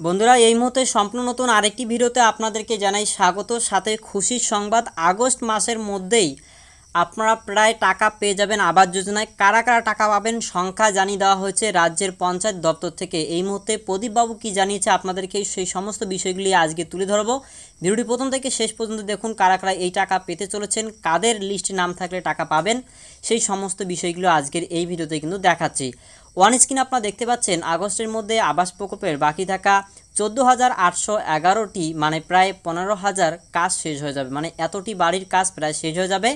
বন্ধুরা, এই মুহূর্তে সম্পূর্ণ নতুন আরেকটি ভিডিওতে আপনাদেরকে জানাই স্বাগত। সাথে খুশির সংবাদ, আগস্ট মাসের মধ্যেই আপনারা প্রায় টাকা পেয়ে যাবেন আবাস যোজনায়। কারা কারা টাকা পাবেন সংখ্যা জানিয়ে দেওয়া হয়েছে রাজ্যের পঞ্চায়েত দপ্তর থেকে। এই মুহূর্তে প্রদীপবাবু কি জানিয়েছে আপনাদেরকে সেই সমস্ত বিষয়গুলি আজকে তুলে ধরবো। ভিডিওটি প্রথম থেকে শেষ পর্যন্ত দেখুন কারা কারা এই টাকা পেতে চলেছেন, কাদের লিস্টে নাম থাকলে টাকা পাবেন, সেই সমস্ত বিষয়গুলো আজকের এই ভিডিওতে কিন্তু দেখাচ্ছি। ওয়ান স্ক্রিনে আপনারা দেখতে পাচ্ছেন, আগস্টের মধ্যে আবাস প্রকল্পের বাকি থাকা চোদ্দ হাজার আটশো এগারোটি মানে প্রায় পনেরো হাজার কাজ শেষ হয়ে যাবে। মানে এতটি বাড়ির কাজ প্রায় শেষ হয়ে যাবে।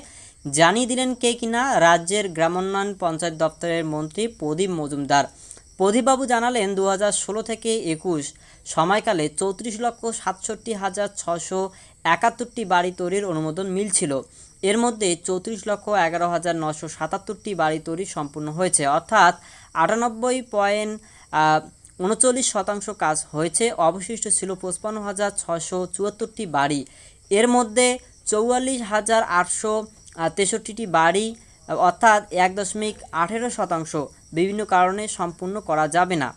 জানিয়ে দিলেন কে কিনা রাজ্যের গ্রামোন্নয়ন পঞ্চায়েত দপ্তরের মন্ত্রী প্রদীপ মজুমদার। প্রদীপবাবু জানালেন দু হাজার ষোলো থেকে একুশ সময়কালে চৌত্রিশ লক্ষ সাতষট্টি হাজার ছশো একাত্তরটি বাড়ি তৈরির অনুমোদন মিলছিল। এর মধ্যে চৌত্রিশ লক্ষ এগারো হাজার নশো সাতাত্তরটি বাড়ি তৈরি সম্পূর্ণ হয়েছে। অর্থাৎ আটানব্বই পয়েন্ট উনচল্লিশ শতাংশ কাজ হয়েছে। অবশিষ্ট ছিল পঁচপান্ন হাজার ছশো চুয়াত্তরটি বাড়ি। এর মধ্যে চৌয়াল্লিশ হাজার আটশো তেষট্টিটি বাড়ি, অর্থাৎ এক দশমিক আঠেরো শতাংশ। বিভিন্ন কারণে সম্পূর্ণ করা যাবে না।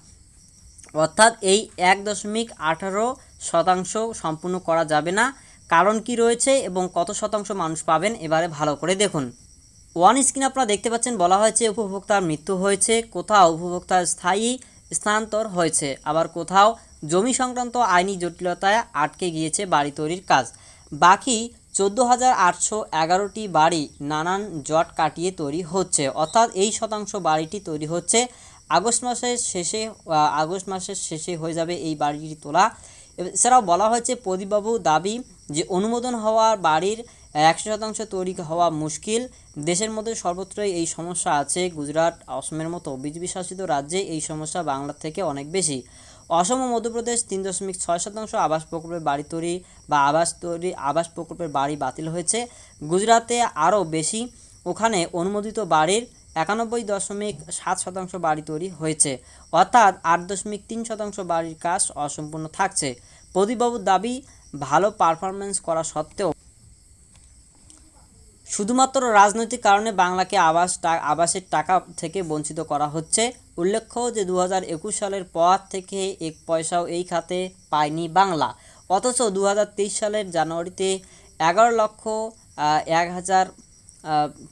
অর্থাৎ এই এক দশমিক আঠারো শতাংশ সম্পূর্ণ করা যাবে না। কারণ কি রয়েছে এবং কত শতাংশ মানুষ পাবেন, এবারে ভালো করে দেখুন। ওয়ান স্ক্রিন আপনারা দেখতে পাচ্ছেন বলা হয়েছে, উপভোক্তার মৃত্যু হয়েছে, কোথাও উপভোক্তার স্থায়ী স্থানান্তর হয়েছে, আবার কোথাও জমি সংক্রান্ত আইনি জটিলতায় আটকে গিয়েছে বাড়ি তৈরির কাজ। বাকি চোদ্দ হাজার আটশো এগারোটি বাড়ি নানান জট কাটিয়ে তৈরি হচ্ছে, অর্থাৎ এই শতাংশ বাড়িটি তৈরি হচ্ছে আগস্ট মাসের শেষে আগস্ট মাসের শেষে হয়ে যাবে এই বাড়িটি তোলা। এছাড়াও বলা হয়েছে, প্রদীপবাবু দাবি যে অনুমোদন হওয়ার বাড়ির একশো শতাংশ তৈরি হওয়া মুশকিল। দেশের মধ্যে সর্বত্রই এই সমস্যা আছে। গুজরাট, অসমের মতো বিজেপি শাসিত রাজ্যে এই সমস্যা বাংলার থেকে অনেক বেশি। অসম ও মধ্যপ্রদেশ তিন দশমিক ছয় শতাংশ আবাস প্রকল্পের বাড়ি তৈরি বা আবাস তৈরি, আবাস প্রকল্পের বাড়ি বাতিল হয়েছে। গুজরাতে আরও বেশি। ওখানে অনুমোদিত বাড়ির একানব্বই দশমিক সাত শতাংশ বাড়ি তৈরি হয়েছে। অর্থাৎ আট দশমিক তিন শতাংশ বাড়ির কাজ অসম্পূর্ণ থাকছে। প্রদীপবাবুর দাবি, ভালো পারফরমেন্স করা সত্ত্বেও শুধুমাত্র রাজনৈতিক কারণে বাংলাকে আবাস আবাসের টাকা থেকে বঞ্চিত করা হচ্ছে। উল্লেখ্য যে দু সালের পর থেকে এক পয়সাও এই খাতে পায়নি বাংলা। অথচ দু হাজার তেইশ সালের জানুয়ারিতে এগারো লক্ষ এক হাজার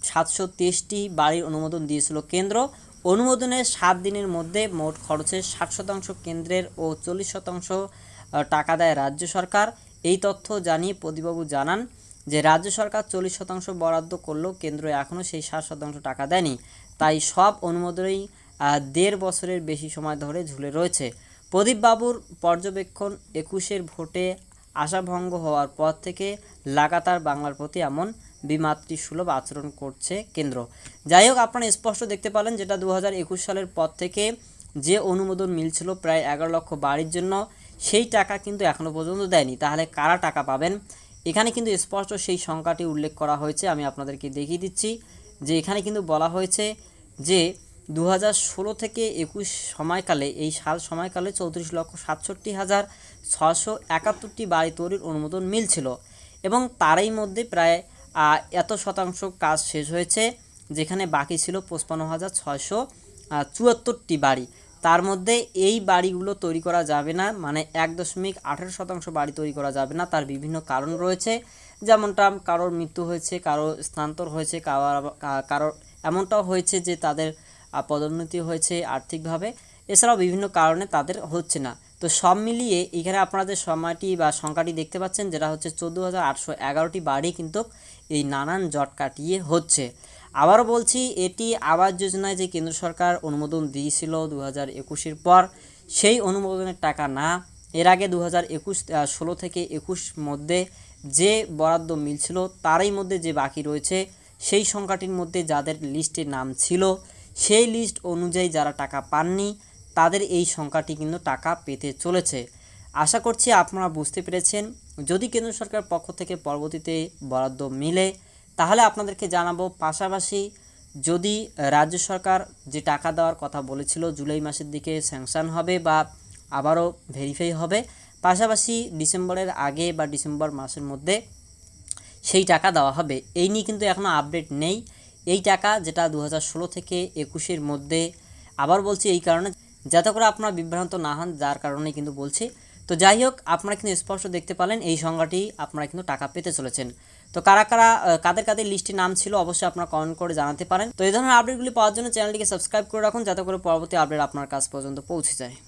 সাতশো তেইশটি বাড়ির অনুমোদন দিয়েছিল কেন্দ্র। অনুমোদনের সাত দিনের মধ্যে মোট খরচের ষাট শতাংশ কেন্দ্রের ও চল্লিশ শতাংশ টাকা দেয় রাজ্য সরকার। এই তথ্য জানিয়ে প্রদীপবাবু জানান যে, রাজ্য সরকার চল্লিশ শতাংশ বরাদ্দ করলেও কেন্দ্র এখনও সেই ষাট শতাংশ টাকা দেয়নি। তাই সব অনুমোদনেই দেড় বছরের বেশি সময় ধরে ঝুলে রয়েছে। প্রদীপবাবুর পর্যবেক্ষণ একুশের ভোটে আশাভঙ্গ হওয়ার পর থেকে লাগাতার বাংলার প্রতি এমন বিমাতৃ সুলভ আচরণ করছে কেন্দ্র। যাই হোক, আপনারা স্পষ্ট দেখতে পেলেন যেটা দু সালের পর থেকে যে অনুমোদন মিলছিল প্রায় এগারো লক্ষ বাড়ির জন্য, সেই টাকা কিন্তু এখনও পর্যন্ত দেয়নি। তাহলে কারা টাকা পাবেন? এখানে কিন্তু স্পষ্ট সেই সংখ্যাটি উল্লেখ করা হয়েছে, আমি আপনাদেরকে দেখিয়ে দিচ্ছি, যে এখানে কিন্তু বলা হয়েছে যে দু থেকে একুশ সময়কালে, এই সাল সময়কালে চৌত্রিশ লক্ষ সাতষট্টি হাজার ছশো একাত্তরটি বাড়ি তৈরির অনুমোদন মিলছিল এবং তারই মধ্যে প্রায় এত শতাংশ কাজ শেষ হয়েছে, যেখানে বাকি ছিল পঁচপান্ন হাজার ছয়শো চুয়াত্তরটি বাড়ি। তার মধ্যে এই বাড়িগুলো তৈরি করা যাবে না মানে এক দশমিক আঠেরো শতাংশ বাড়ি তৈরি করা যাবে না, তার বিভিন্ন কারণ রয়েছে। যেমনটা কারোর মৃত্যু হয়েছে কারও স্থানান্তর হয়েছে, কারোর এমনটাও হয়েছে যে তাদের পদোন্নতি হয়েছে আর্থিকভাবে। এছাড়াও বিভিন্ন কারণে তাদের হচ্ছে না। তো সব মিলিয়ে এখানে আপনারা যে সময়টি বা সংখ্যাটি দেখতে পাচ্ছেন, যেটা হচ্ছে চোদ্দ হাজার আটশো এগারোটি বাড়ি কিন্তু এই নানান জট কাটিয়ে হচ্ছে। আবারও বলছি, এটি আবাস যোজনায় যে কেন্দ্র সরকার অনুমোদন দিয়েছিল দু হাজার একুশের পর, সেই অনুমোদনের টাকা না, এর আগে দু হাজার একুশ ষোলো থেকে একুশ মধ্যে যে বরাদ্দ মিলছিল, তারই মধ্যে যে বাকি রয়েছে, সেই সংখ্যাটির মধ্যে যাদের লিস্টে নাম ছিল, সেই লিস্ট অনুযায়ী যারা টাকা পাননি তাদের এই সংখ্যাটি কিন্তু টাকা পেতে চলেছে। আশা করছি আপনারা বুঝতে পেরেছেন। যদি কেন্দ্র সরকার পক্ষ থেকে পরবর্তীতে বরাদ্দ মিলে, তাহলে আপনাদেরকে জানাব পাশাপাশি যদি রাজ্য সরকার যে টাকা দেওয়ার কথা বলেছিল, জুলাই মাসের দিকে স্যাংশন হবে বা আবারও ভেরিফাই হবে, পাশাপাশি ডিসেম্বরের আগে বা ডিসেম্বর মাসের মধ্যে সেই টাকা দেওয়া হবে। এই নিয়ে কিন্তু এখনও আপডেট নেই। এই টাকা যেটা দু থেকে একুশের মধ্যে, আবার বলছি এই কারণে যাতে করে আপনারা বিভ্রান্ত না হন, যার কারণে কিন্তু বলছি। তো যাই হোক, আপনারা কিন্তু স্পষ্ট দেখতে পালেন, এই সংজ্ঞাটি আপনারা কিন্তু টাকা পেতে চলেছেন। তো কারা কারা কাদের কাদের লিস্টে নাম ছিল অবশ্যই আপনারা কমেন্ট করে জানাতে পারেন। তো এই ধরনের আপডেটগুলি পাওয়ার জন্য চ্যানেলটিকে সাবস্ক্রাইব করে রাখুন, যাতে করে পরবর্তী আপডেট আপনার কাছ পর্যন্ত পৌঁছে যায়।